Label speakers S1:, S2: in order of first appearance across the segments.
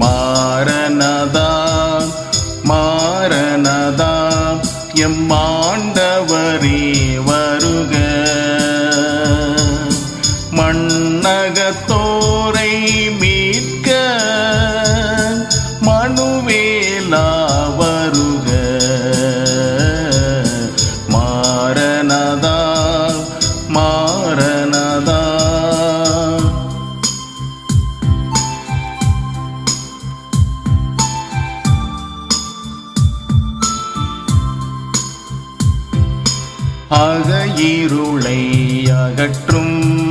S1: மாறனதா மாறனதா M ஆண்டவரே அக இருளை அகற்றும்.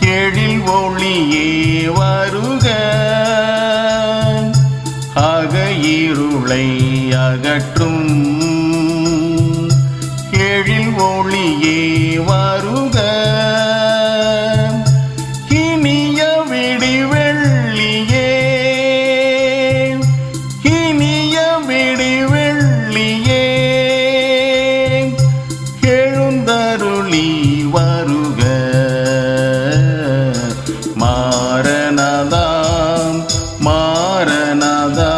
S1: எழில் ஒளியே வருக. அக இருளை அகற்றும். எழில் ஒளியே வருக. மாறனதாம் மாறனதாம்.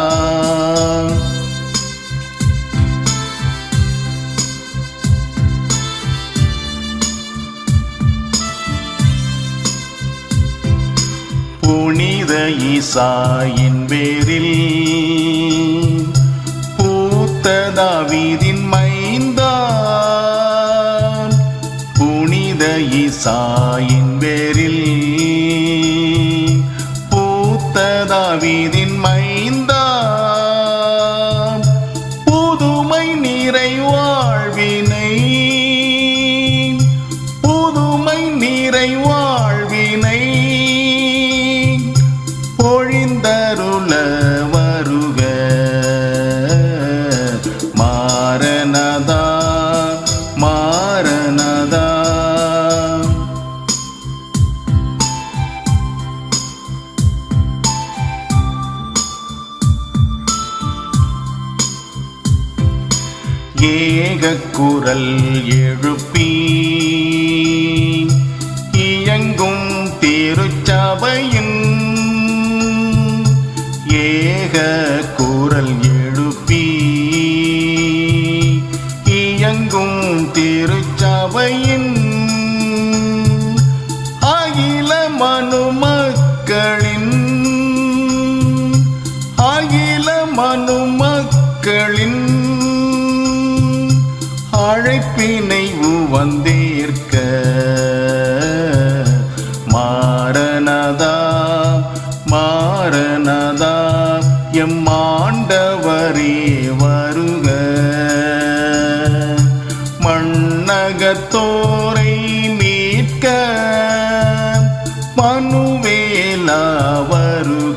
S1: புனித ஈசாயின் பேரில் பூத்த தாவீதின் மைந்தா புனித ஈசாயின் பேரில் நிறை வாழ்வினை பொழிந்தருள வருக. மாறனதா மாறனதா. ஏக குரல் எழுப்பி எங்கும் திருச்சபையின் ஏக குரல் எழுப்பி இயங்கும் திருச்சபையின் அகில மனுமக்களின் அகில மனுமக்களின் அழைப்பினை வந்தே ஆண்டவரே வருக. மண்ணகத்தோரை மீட்க. மனுவேலா வருக.